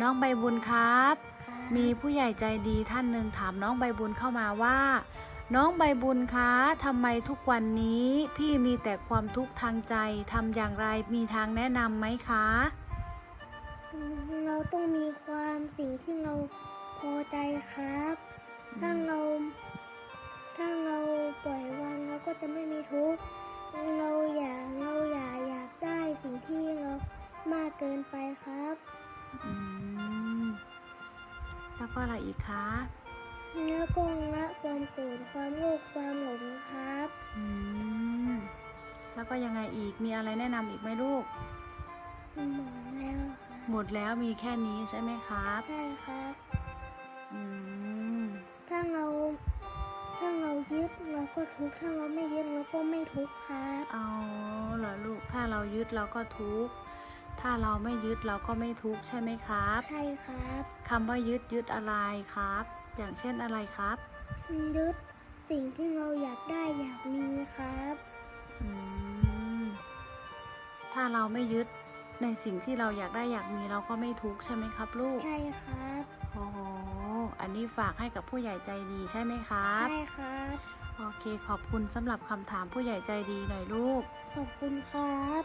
น้องใบบุญครับ มีผู้ใหญ่ใจดีท่านหนึ่งถามน้องใบบุญเข้ามาว่า น้องใบบุญคะทำไมทุกวันนี้ พี่มีแต่ความทุกข์ทางใจทำอย่างไรมีทางแนะนำไหมคะ เราต้องมีความสิ่งที่เราพอใจครับ ถ้าเราถ้า แล้วก็อะไรอีกคะแล้วก็ละความโกรธความโลภความหลงครับอืมแล้วก็ยังไงอีกมีอะไรแนะนำอีกไหมลูก หมดแล้วครับหมดแล้วมีแค่นี้ใช่ไหมครับ ใช่ครับ อืม ถ้าเราถ้าเรายึดเราก็ทุกข์ถ้าเราไม่ยึดเราก็ไม่ทุกข์ครับ เอาเหรอลูก ถ้าเรายึดเราก็ทุกข์ ถ้าเราไม่ยึดเราก็ไม่ทุกข์ใช่ไหมครับ ใช่ครับคำว่ายึดยึดอะไรครับ อย่างเช่นอะไรครับ ยึดสิ่งที่เราอยากได้อยากมีครับอืมถ้าเราไม่ยึดในสิ่งที่เราอยากได้อยากมีเราก็ไม่ทุกข์ใช่ไหมครับ ลูก ใช่ครับโอ้โหอันนี้ฝากให้กับผู้ใหญ่ใจดีใช่ไหมครับ ใช่ครับโอเคขอบคุณสำหรับคำถามผู้ใหญ่ใจดีหน่อยลูก ขอบคุณครับ